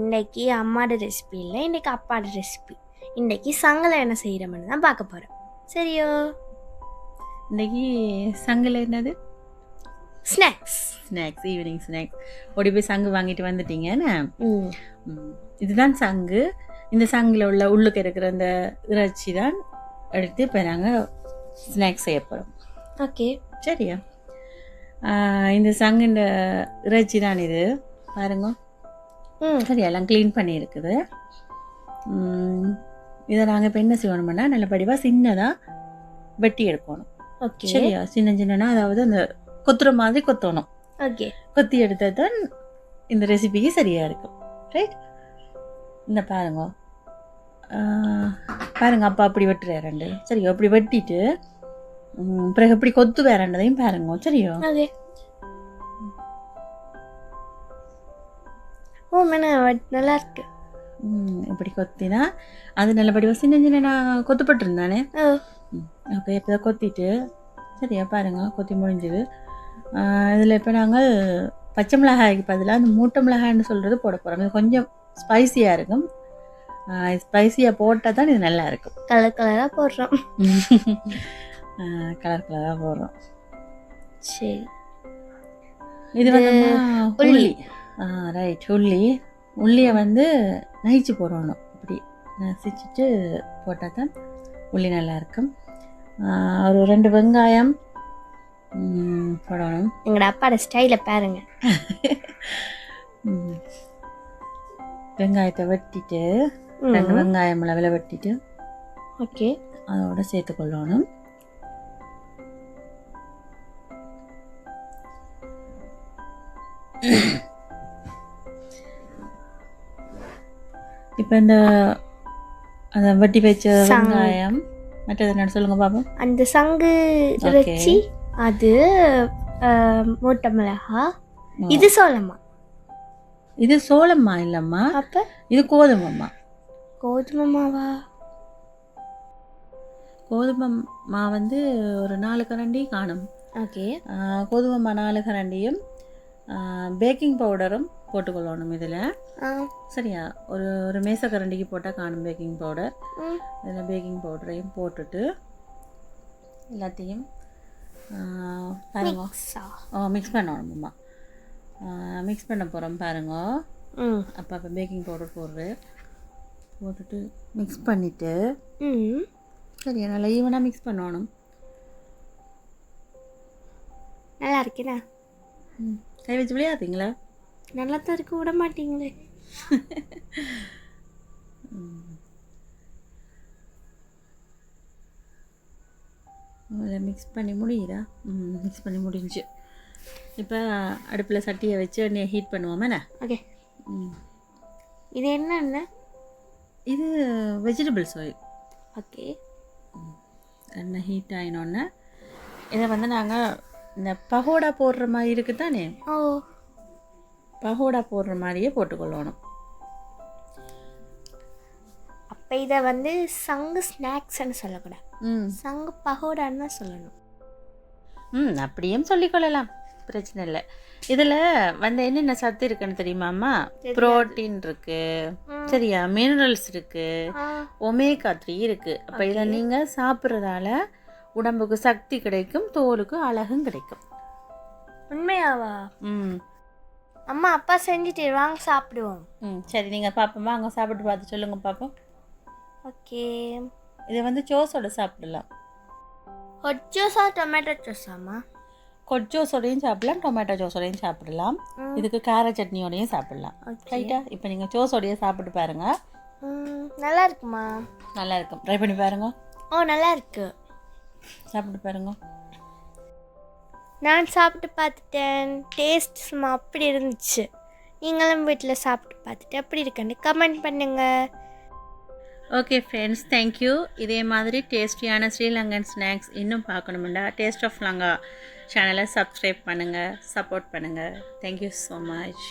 இன்னைக்கு அம்மாவோட ரெசிபி இல்லை இன்னைக்கு அப்பாவோட ரெசிபி இன்னைக்கு சங்கலை என்ன செய்கிறோம்னு தான் பார்க்க போகிறோம் சரியோ? இன்னைக்கு சங்கில் என்னது? ஸ்நாக்ஸ் ஸ்நாக்ஸ் ஈவினிங் ஸ்நாக்ஸ் ஓடி போய் சங்கு வாங்கிட்டு வந்துட்டீங்கன்னு இதுதான் சங்கு. இந்த சங்கில் உள்ள உள்ளுக்கு இருக்கிற அந்த இறைச்சி தான் எடுத்து இப்போ நாங்கள் ஸ்நாக்ஸ் செய்ய போகிறோம் ஓகே. சரியா? இந்த சங்குன்ற இறைச்சி தான் இது. பாருங்க. சரி எல்லாம் க்ளீன் பண்ணியிருக்குது. இதை நாங்கள் இப்போ என்ன செய்யணும்னா நல்லபடியாக சின்னதாக வெட்டி எடுக்கணும். ஓகே. சரியா? சின்ன சின்னனா அதாவது அந்த கொத்துற மாதிரி கொத்தணும். ஓகே. கொத்தி எடுத்தது தான் இந்த ரெசிபிக்கு சரியாக இருக்கும் ரைட் இந்த பாருங்க. பாருங்க அப்பா அப்படி வெட்டுற ரெண்டு. சரியோ அப்படி வெட்டிட்டு பிறகு இப்படி கொத்து வேறண்டதையும் பாருங்க. சரியோ? ஓ மேன நல்லா இருக்கு இப்படி கொத்தினா அது நல்லபடி சின்ன சின்ன கொத்துப்பட்டிருந்தானே? ஓ ஓகே இப்போ கொத்திட்டு சரியா பாருங்க கொத்தி முடிஞ்சுது. இதில் இப்போ நாங்கள் பச்சை மிளகாய்க்கு பதிலாக அந்த மூட்டை மிளகாய்னு சொல்கிறது போட போகிறோம் இது கொஞ்சம் ஸ்பைசியாக இருக்கும். ஸ்பைசியாக போட்டால் தான் இது நல்லா இருக்கும் கலர் கலராக போடுறோம் கலர் கலராக போடுறோம். சரி. இது வந்து உள்ளி. ரைட் உள்ளி உள்ளியை வந்து நைச்சு போடணும். இப்படி நசிச்சுட்டு போட்டால் தான் உள்ளி நல்லா இருக்கும் ஆஹ் ஒரு ரெண்டு வெங்காயம் போடணும். எங்களோட அப்பாவோட ஸ்டைலை பாருங்க. வெங்காயத்தை வெட்டிட்டு. ரெண்டு வெங்காயம் அளவில் வெட்டிட்டு ஓகே. அதோட சேர்த்துக்கொள்ளணும் இப்போ இந்த அந்த வெட்டி வச்ச. வெங்காயம் மற்றது என்ன சொல்லுங்க பாப்போம். அந்த சங்கு. இறைச்சி அது மூட்டை மிளகா இது சோளமா இது சோளம்மா இல்லம்மா. அப்ப? இது கோதுமைம்மா. கோதுமை மாவா கோதுமை மா வந்து ஒரு நாலு கரண்டி காணும். ஓகே. கோதுமை மா நாலு கரண்டியும் பேக்கிங் பவுடரும் போட்டுக்கொள்ளணும் இதில். சரியா? ஒரு ஒரு மேசக்கரண்டிக்கு போட்டால் காணும் பேக்கிங் பவுடர் இதில் பேக்கிங் பவுடரையும் போட்டுட்டு எல்லாத்தையும் பாருங்க. ஓ மிக்ஸ் பண்ணணும்மா மிக்ஸ் பண்ண போகிறோம் பாருங்க. அப்போ அப்போ பேக்கிங் பவுடர் போடுறு போட்டுட்டு மிக்ஸ் பண்ணிவிட்டு சரியா? நல்லா ஈவனாக மிக்ஸ் பண்ணணும். நல்லா இருக்கேனா ம். கை வச்சு விளையாடுறீங்களா? நல்லா தான் இருக்க விட மாட்டீங்களே. இதை மிக்ஸ் பண்ணி முடியுதா? ம் மிக்ஸ் பண்ணி முடிஞ்சு. இப்போ அடுப்பில் சட்டியை வச்சு எண்ணெயை ஹீட் பண்ணுவோமேண்ணே ஓகே ம். இது என்னென்ன இது வெஜிடபிள்ஸ் ஆயில் ஓகே எண்ணெய் ஹீட் ஆகினோன்னே இதை வந்து நாங்கள் இந்த பகோடா போடுற மாதிரி இருக்குது தானே ஓ. பகோடா போடுற மாதிரியே போட்டுக்கொள்ளணும். அப்போ இதை வந்து சங்கு ஸ்நாக்ஸ்ன்னு சொல்லக்கூடாது. ம். சங்கு பகோடான்னு சொல்லணும். ம் அப்படியும் சொல்லிக்கொள்ளலாம். பிரச்சனை இல்லை. இதில் வந்து என்னென்ன சத்து இருக்குன்னு தெரியுமாம்மா புரோட்டீன் இருக்கு. சரியா? மினரல்ஸ் இருக்கு. ஒமேகா த்ரீ இருக்கு. அப்போ இதை நீங்கள் சாப்பிட்றதால உடம்புக்கு சக்தி கிடைக்கும் தோலுக்கு அழகும் கிடைக்கும். உண்மையாவா? ம். அம்மா அப்பா செஞ்சுட்டு வாங்க சாப்பிடுவோம். ம் சரி நீங்கள் பார்ப்போமா அங்கே சாப்பிட்டு பார்த்து சொல்லுங்க பார்ப்போம் ஓகே. இதை வந்து சோஸோட சாப்பிடலாம். ஹொட் ஜூஸா டொமேட்டோ ஜூஸாம்மா கொட் ஜோஸோடையும் சாப்பிடலாம் டொமேட்டோ ஜோஸோடையும் சாப்பிடலாம். இதுக்கு கார சட்னியோடையும் சாப்பிடலாம். ரைட்டா இப்போ நீங்கள் ஜோஸோடையே சாப்பிட்டு பாருங்க. நல்லா இருக்குமா? நல்லா இருக்கும். ட்ரை பண்ணி பாருங்க. ஓ நல்லா இருக்கு. சாப்பிட்டு பாருங்க. நான் சாப்பிட்டு பார்த்துட்டேன். டேஸ்ட் சும்மா அப்படி இருந்துச்சு. நீங்களும் வீட்டில் சாப்பிட்டு பார்த்துட்டு அப்படி இருக்குன்னு கமெண்ட் பண்ணுங்கள் ஓகே ஃப்ரெண்ட்ஸ் தேங்க்யூ இதே மாதிரி டேஸ்டியான ஸ்ரீலங்கன் ஸ்நாக்ஸ் இன்னும் பார்க்கணுமெண்டா டேஸ்ட் ஆஃப் லங்கா சேனலை சப்ஸ்கிரைப் பண்ணுங்கள் சப்போர்ட் பண்ணுங்கள் தேங்க்யூ ஸோ மச்